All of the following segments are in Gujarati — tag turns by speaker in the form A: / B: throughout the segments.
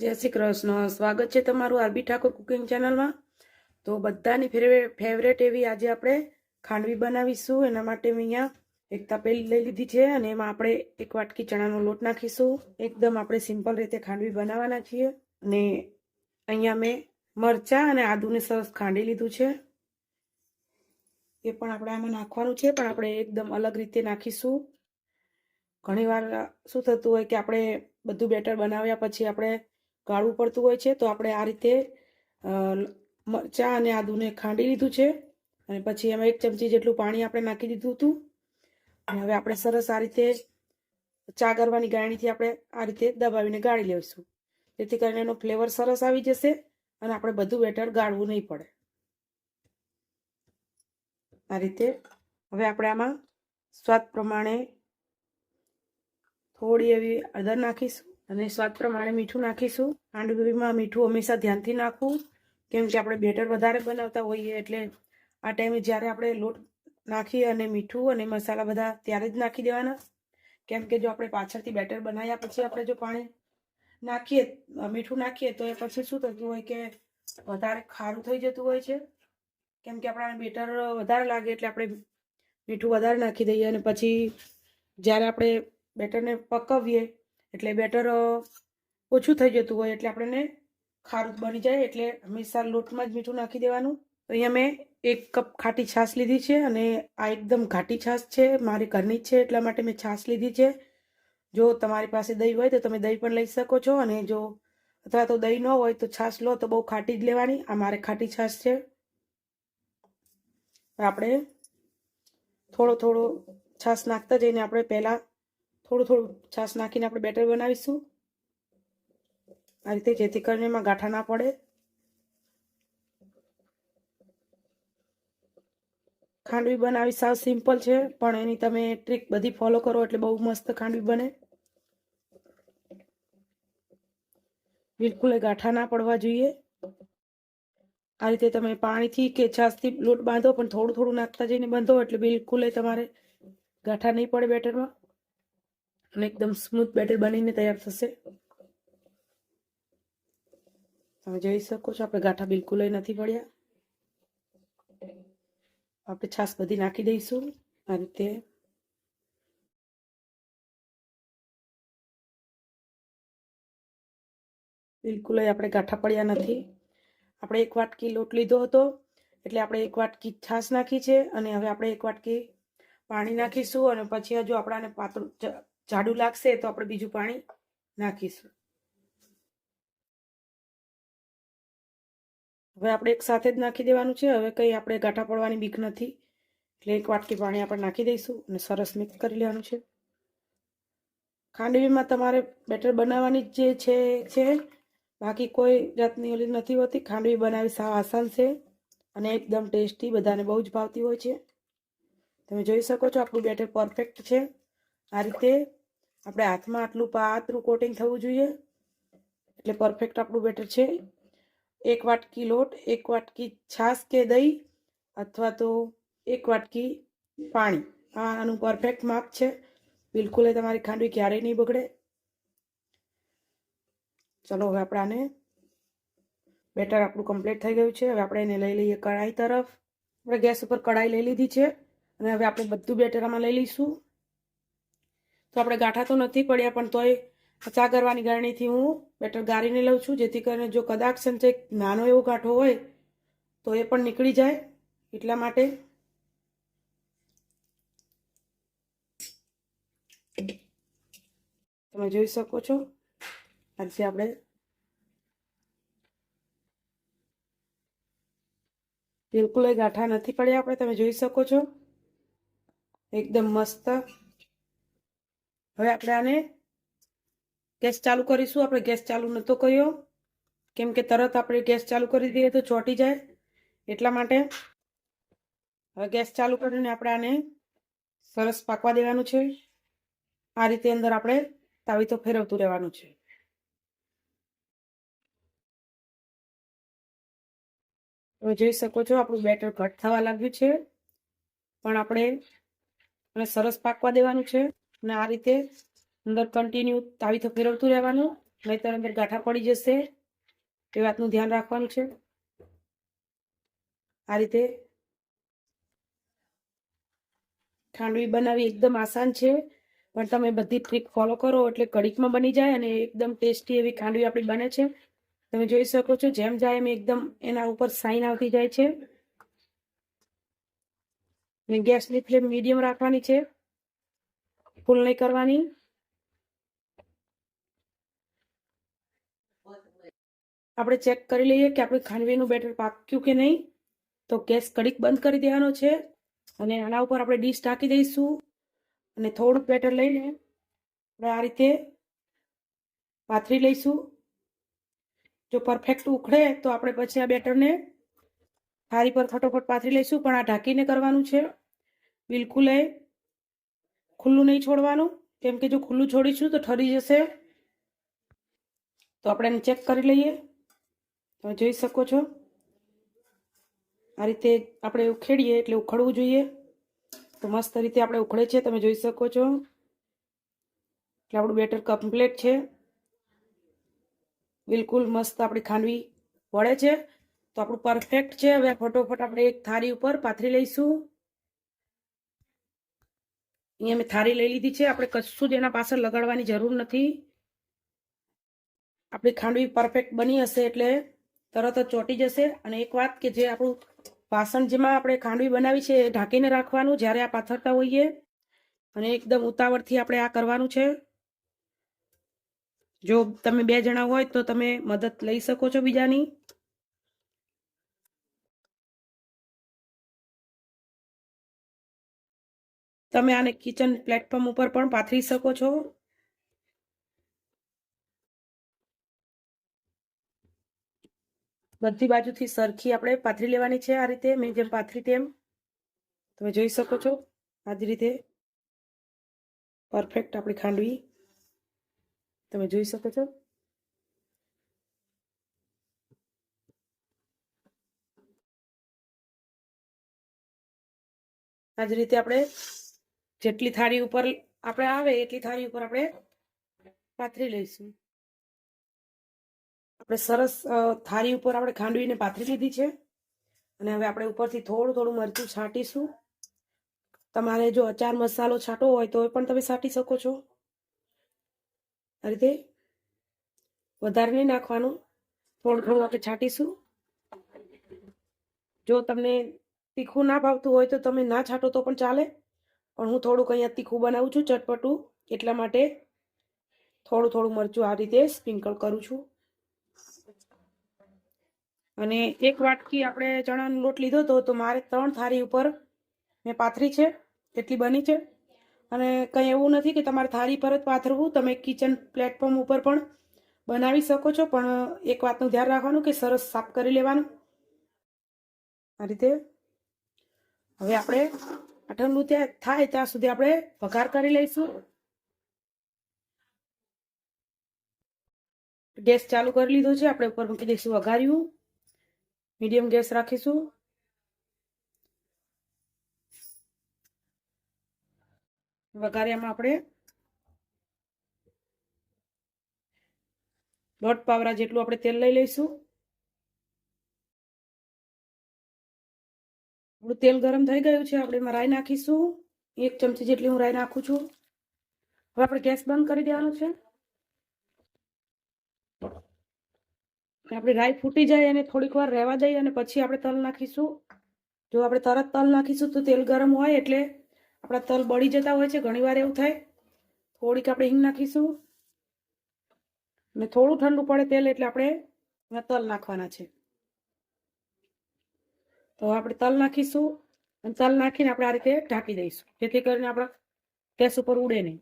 A: જય શ્રી કૃષ્ણ. સ્વાગત છે તમારું આરબી ઠાકોર કુકિંગ ચેનલમાં. તો બધાની ફેવરેટ એવી આજે આપણે ખાંડવી બનાવીશું. એના માટે મેં અહીંયા એક તપેલી લઈ લીધી છે અને એમાં આપણે એક વાટકી ચણાનો લોટ નાખીશું. એકદમ આપણે સિમ્પલ રીતે ખાંડવી બનાવવાના છીએ. અને અહીંયા મેં મરચાં અને આદુને સરસ ખાંડી લીધું છે. એ પણ આપણે આમાં નાખવાનું છે, પણ આપણે એકદમ અલગ રીતે નાખીશું. ઘણીવાર શું થતું હોય કે આપણે બધું બેટર બનાવ્યા પછી આપણે ગાળવું પડતું હોય છે, તો આપણે આ રીતે મરચાં અને આદુને ખાંડી લીધું છે અને પછી એમાં એક ચમચી જેટલું પાણી આપણે નાખી દીધું હતું. અને હવે આપણે સરસ આ રીતે ચા ગરવાની ગાળણીથી આપણે આ રીતે દબાવીને ગાળી લઈશું. જેથી કરીને એનો ફ્લેવર સરસ આવી જશે અને આપણે બધું બેટર ગાળવું નહીં પડે. આ રીતે હવે આપણે આમાં સ્વાદ પ્રમાણે થોડી એવી હળદર નાખીશું. અને સ્વાદ પ્રમાણે મીઠું નાખીશું. હાંડવીમાં મીઠું હંમેશા ધ્યાનથી નાખવું. કેમ કે આપણે બેટર વધારે બનાવતા હોઈએ એટલે આ ટાઈમે જ્યારે આપણે લોટ નાખીએ અને મીઠું અને મસાલા બધા ત્યારે જ નાખી દેવાના. કેમ કે જો આપણે પાછળથી બેટર બનાવ્યા પછી આપણે જો પાણી નાખીએ, મીઠું નાખીએ, તો એ પછી શું થતું હોય કે વધારે ખારું થઈ જતું હોય છે. કેમ કે આપણા બેટર વધારે લાગે એટલે આપણે મીઠું વધારે નાખી દઈએ અને પછી જ્યારે આપણે બેટરને પકવીએ એટલે બેટર ઓછું થઈ જતું હોય એટલે આપણને ખારું બની જાય એટલે હંમેશા લોટમાં જ મીઠું નાખી દેવાનું. અહીંયા મેં એક કપ ખાટી છાશ લીધી છે અને આ એકદમ ઘાટી છાશ છે, મારી ઘરની જ છે એટલા માટે મેં છાશ લીધી છે. જો તમારી પાસે દહીં હોય તો તમે દહીં પણ લઈ શકો છો અને જો અથવા તો દહીં ન હોય તો છાશ લો તો બહુ ખાટી જ લેવાની. આ મારે ખાટી છાશ છે. આપણે થોડો થોડો છાશ નાખતા જઈને આપણે પહેલાં થોડું થોડું છાશ નાખીને આપણે બેટર બનાવીશું. આ રીતે જેથી કરીને એમાં ગાંઠા ના પડે. ખાંડવી બનાવી સાવ સિમ્પલ છે, પણ એની તમે ટ્રીક બધી ફોલો કરો એટલે બહુ મસ્ત ખાંડવી બને. બિલકુલ ગાંઠા ના પડવા જોઈએ. આ રીતે તમે પાણીથી કે છાશથી લોટ બાંધો, પણ થોડું થોડું નાખતા જઈને બાંધો એટલે બિલકુલ તમારે ગાંઠા નહીં પડે બેટરમાં. અને એકદમ સ્મૂથ બેટર બનીને તૈયાર થશે. તમે જોઈ શકો છો, આપણે ગાંઠા બિલકુલ નથી પડ્યા. આપણે છાશ બધી નાખી દઈશું. આ રીતે. બિલકુલ આપણે ગાંઠા પડ્યા નથી. આપણે એક વાટકી લોટ લીધો હતો, એટલે આપણે એક વાટકી છાશ નાખી છે, અને હવે આપણે એક વાટકી પાણી નાખીશું, અને પછી હજુ આપણાને પાતળું જાડું લાગશે તો આપણે બીજું પાણી નાખીશું. હવે આપણે એક સાથે જ નાખી દેવાનું છે. હવે કંઈ આપણે ગાંઠા પડવાની બીક નથી. એટલે એક વાટકી પાણી આપણે નાખી દઈશું અને સરસ મિક્સ કરી લેવાનું છે. ખાંડવીમાં તમારે બેટર બનાવવાની જ છે છે. બાકી કોઈ જાતની ઓલી નથી હોતી. ખાંડવી બનાવી સાવ આસાન છે અને એકદમ ટેસ્ટી, બધાને બહુ જ ભાવતી હોય છે. તમે જોઈ શકો છો, આપણું બેટર પરફેક્ટ છે. આ રીતે આપણે હાથમાં આટલું પાતળું કોટિંગ થવું જોઈએ. એટલે પરફેક્ટ આપણું બેટર છે. એક વાટકી લોટ, એક વાટકી છાશ કે દહીં અથવા તો એક વાટકી પાણી. આ આનું પરફેક્ટ માપ છે. બિલકુલ તમારી ખાંડવી ક્યારેય નહીં બગડે. ચલો, હવે આપણે આને બેટર આપણું કમ્પ્લીટ થઈ ગયું છે. હવે આપણે એને લઈ લઈએ કઢાઈ તરફ. આપણે ગેસ ઉપર કઢાઈ લઈ લીધી છે. અને હવે આપણે બધું બેટર આમાં લઈ લઈશું. તો આપણે ગાંઠા તો નથી પડ્યા, પણ તોય ચા કરવાની ગાળણીથી હું બેટર ગાળીને લઉં છું, જેથી કરીને જો કદાચ સંચય નાનો એવો ગાંઠો હોય, તો એ પણ નીકળી જાય એટલા માટે. તમે જોઈ શકો છો, આજે આપણે બિલકુલ ગાંઠા નથી પડ્યા આપણે, તમે જોઈ શકો છો. એકદમ મસ્ત હવે આપણે આને ગેસ ચાલુ કરીશું. આપણે ગેસ ચાલુ નહોતો કર્યો. કેમ કે તરત આપણે ગેસ ચાલુ કરી દઈએ તો ચોંટી જાય. એટલા માટે હવે ગેસ ચાલુ કરીને આપણે આને સરસ પાકવા દેવાનું છે. આ રીતે અંદર આપણે તાવી તો ફેરવતું રહેવાનું છે. તમે જોઈ શકો છો આપણું બેટર ઘટ થવા લાગ્યું છે. પણ આપણે સરસ પાકવા દેવાનું છે. અને આ રીતે અંદર કન્ટિન્યુ તાવી તો ફેરવતું રહેવાનું, નહીતર અંદર ગાંઠા પડી જશે, એ વાતનું ધ્યાન રાખવાનું છે. આ રીતે ખાંડવી બનાવવી એકદમ આસાન છે, પણ તમે બધી ટ્રીક ફોલો કરો એટલે કડીકમાં બની જાય અને એકદમ ટેસ્ટી એવી ખાંડવી આપણી બને છે. તમે જોઈ શકો છો જેમ જાય એમ એકદમ એના ઉપર સાઈન આવતી જાય છે. ગેસની ફ્લેમ મીડિયમ રાખવાની છે. ફૂલ નહીં કરવાની? આપણે ચેક કરી લઈએ કે આપણે ખાંડવીનું બેટર પાક્યું કે નહીં. તો ગેસ કડીક બંધ કરી દેવાનો છે અને આના ઉપર આપણે ડીશ ઢાંકી દઈશું અને થોડુંક બેટર લઈને આપણે આ રીતે પાથરી લઈશું. જો પરફેક્ટ ઉખડે તો આપણે પછી આ બેટરને થાળી પર ફટોફટ પાથરી લઈશું, પણ આ ઢાંકીને કરવાનું છે. બિલકુલ એ ખુલ્લું નહીં છોડવાનું? કેમ કે જો ખુલ્લું છોડીશું તો ઠરી જશે. તો આપણે એને ચેક કરી લઈએ. તમે જોઈ શકો છો. આ રીતે આપણે ઉખેડીએ એટલે ઉખડવું જોઈએ. તો મસ્ત રીતે આપણે ઉખડે છે, તમે જોઈ શકો છો. એટલે આપણું બેટર કમ્પ્લીટ છે. બિલકુલ મસ્ત આપણી ખાંડવી વળે છે. તો આપણું પરફેક્ટ છે. હવે ફટોફટ આપણે એક થાળી ઉપર પાથરી લઈશું. અહીંયા મેં થારી લઈ લીધી છે. આપણે કશું જ એના પાછળ લગાડવાની જરૂર નથી. આપણી ખાંડવી પરફેક્ટ બની હશે એટલે તરત જ ચોંટી જશે. અને એક વાત કે જે આપણું વાસણ જેમાં આપણે ખાંડવી બનાવી છે એ ઢાંકીને રાખવાનું જ્યારે આ પાથરતા હોઈએ. અને એકદમ ઉતાવળથી આપણે આ કરવાનું છે. જો તમે બે જણા હોય તો તમે મદદ લઈ શકો છો બીજાની. તમે આને કિચન પ્લેટફોર્મ ઉપર પણ પાથરી શકો છો. બધી બાજુથી સરખી આપણે પાથરી લેવાની છે આ રીતે, મેં જેમ પાથરી તેમ. તમે જોઈ શકો છો આ રીતે. પરફેક્ટ આપણી ખાંડવી. તમે જોઈ શકો છો. આ જ રીતે આપણે જેટલી થાળી ઉપર આપણે આવે, એટલી થાળી ઉપર આપણે પાથરી લઈશું. આપણે સરસ થાળી ઉપર આપણે ખાંડવીને પાથરી લીધી છે. અને હવે આપણે ઉપરથી થોડું થોડું મરચું છાંટીશું. તમારે જો અચાર મસાલો છાંટવો હોય તો એ પણ તમે છાંટી શકો છો. આ રીતે વધારે નહીં નાખવાનું. થોડું થોડું આપણે છાંટીશું. જો તમને તીખું ના ભાવતું હોય તો તમે ના છાંટો તો પણ ચાલે. પણ હું થોડુંક અહીંયા તીખું બનાવું છું, ચટપટું, એટલા માટે થોડું થોડું મરચું આ રીતે સ્પ્રિંકલ કરું છું. અને એક વાટકી આપણે ચણાનો લોટ લીધો હતો, તો મારે ત્રણ થાળી ઉપર મેં પાથરી છે, એટલી બની છે. અને કંઈ એવું નથી કે તમારે થાળી પર જ પાથરવું, તમે કિચન પ્લેટફોર્મ ઉપર પણ બનાવી શકો છો, પણ એક વાતનું ધ્યાન રાખવાનું કે સરસ સાફ કરી લેવાનું. આ રીતે હવે આપણે આ ઠંડુ ત્યાં થાય ત્યાં સુધી આપણે વઘાર કરી લઈશું. ગેસ ચાલુ કરી લીધો છે, આપણે ઉપર મૂકી દઈશું વઘાર્યું. મીડિયમ ગેસ રાખીશું. વઘાર્યામાં આપણે દોઢ પાવરા જેટલું આપણે તેલ લઈ લઈશું. તેલ ગરમ થઈ ગયું છે, આપણે એમાં રાઈ નાખીશું. એક ચમચી જેટલી હું રાઈ નાખું છું. હવે આપણે ગેસ બંધ કરી દેવાનો છે. આપણે રાઈ ફૂટી જાય અને થોડીક વાર રહેવા દઈએ અને પછી આપણે તલ નાખીશું. જો આપણે તરત તલ નાખીશું તો તેલ ગરમ હોય એટલે આપણા તલ બળી જતા હોય છે ઘણીવાર એવું થાય. થોડીક આપણે હિંગ નાખીશું. અને થોડું ઠંડુ પડે તેલ એટલે આપણે તલ નાખવાના છે. તો આપણે તલ નાખીશું અને તલ નાખીને આપણે આ રીતે ઢાંકી દઈશું. જેથી કરીને આપણા ગેસ ઉપર ઉડે નહીં.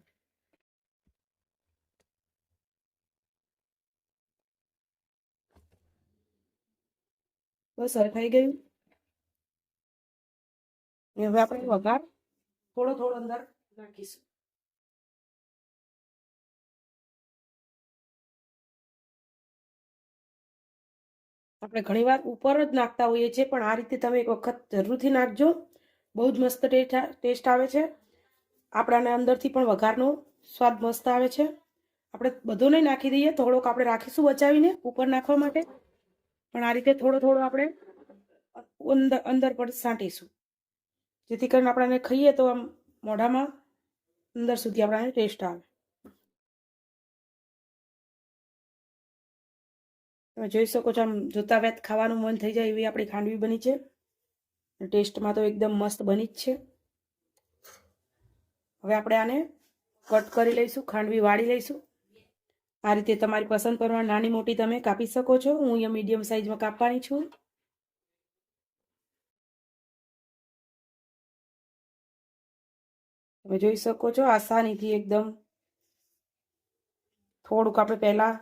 A: બસ હવે થઈ ગયું. હવે આપણે વઘાર થોડો થોડો અંદર નાખીશું. આપણે ઘણીવાર ઉપર જ નાખતા હોઈએ છીએ, પણ આ રીતે તમે એક વખત જરૂરથી નાખજો. બહુ જ મસ્ત ટેસ્ટ આવે છે. આપણાને અંદરથી પણ વઘારનો સ્વાદ મસ્ત આવે છે. આપણે બધો નહીં નાખી દઈએ, થોડોક આપણે રાખીશું બચાવીને ઉપર નાખવા માટે. પણ આ રીતે થોડો થોડો આપણે અંદર અંદર પર સાંટીશું. જેથી કરીને આપણને ખાઈએ તો આમ મોઢામાં અંદર સુધી આપણને ટેસ્ટ આવે. તમે જોઈ શકો છો આમ જોતા વેત ખાવાનું મન થઈ જાય એવી આપણી ખાંડવી બની છે. ટેસ્ટમાં તો એકદમ મસ્ત બની જ છે. હવે આપણે આને કટ કરી લઈશું, ખાંડવી વાળી લઈશું. આ રીતે તમારી પસંદ પ્રમાણે નાની મોટી તમે કાપી શકો છો. હું અહીંયા મીડિયમ સાઈઝમાં કાપવાની છું. તમે જોઈ શકો છો આસાનીથી એકદમ થોડુંક આપણે પહેલા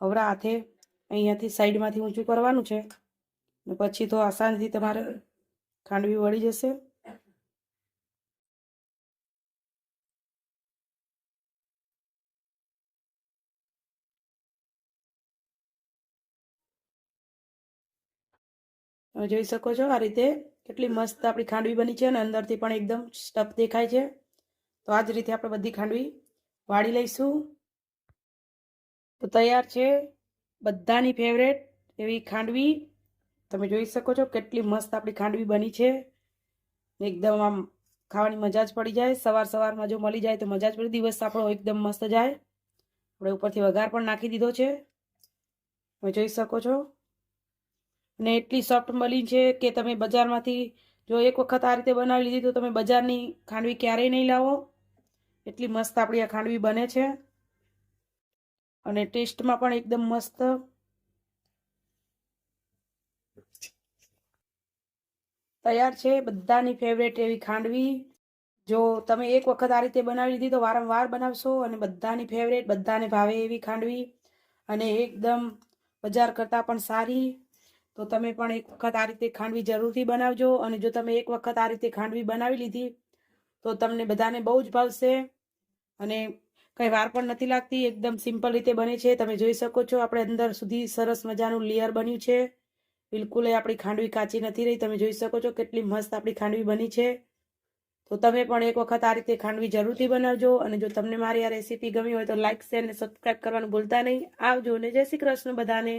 A: હવરા હાથે અહીંયાથી સાઈડમાંથી ઊંચું કરવાનું છે. ને પછી તો આસાનીથી તમારે ખાંડવી વળી જશે. તમે જોઈ શકો છો આ રીતે કેટલી મસ્ત આપણી ખાંડવી બની છે અને અંદરથી પણ એકદમ સ્ટફ દેખાય છે. તો આ જ રીતે આપણે બધી ખાંડવી વાળી લઈશું. તો તૈયાર છે. બધાની ફેવરેટ એવી ખાંડવી. તમે જોઈ શકો છો કેટલી મસ્ત આપણી ખાંડવી બની છે. એકદમ આમ ખાવાની મજા જ પડી જાય. સવાર સવારમાં જો મળી જાય તો મજા જ પડી. દિવસ આપણો એકદમ મસ્ત જાય. આપણે ઉપરથી વઘાર પણ નાખી દીધો છે. તમે જોઈ શકો છો. અને એટલી સોફ્ટ મળી છે કે તમે બજારમાંથી જો એક વખત આ રીતે બનાવી લીધી તો તમે બજારની ખાંડવી ક્યારેય નહીં લાવો. એટલી મસ્ત આપણી આ ખાંડવી બને છે. અને ટેસ્ટમાં પણ એકદમ મસ્ત. તૈયાર છે બધાની ફેવરેટ એવી ખાંડવી. જો તમે એક વખત આ રીતે બનાવી લીધી તો વારંવાર બનાવશો અને બધાની ફેવરેટ બધાને ભાવે એવી ખાંડવી. અને એકદમ બજાર કરતાં પણ સારી. તો તમે પણ એક વખત આ રીતે ખાંડવી જરૂરથી બનાવજો. અને જો તમે એક વખત આ રીતે ખાંડવી બનાવી લીધી તો તમને બધાને બહુ જ ભાવશે. અને કંઈ વાર પણ નથી લાગતી. એકદમ સિમ્પલ રીતે બને છે. તમે જોઈ શકો છો, આપણે અંદર સુધી સરસ મજાનું લેયર બન્યું છે. બિલકુલ આપણી ખાંડવી કાચી નથી રહી. તમે જોઈ શકો છો કેટલી મસ્ત આપણી ખાંડવી બની છે. તો તમે પણ એક વખત આ રીતે ખાંડવી જરૂરથી બનાવજો. અને જો તમને મારી આ રેસીપી ગમી હોય તો લાઇક શેર અને સબસ્ક્રાઈબ કરવાનું ભૂલતા નહીં. આવજો ને જય શ્રી કૃષ્ણ બધાને.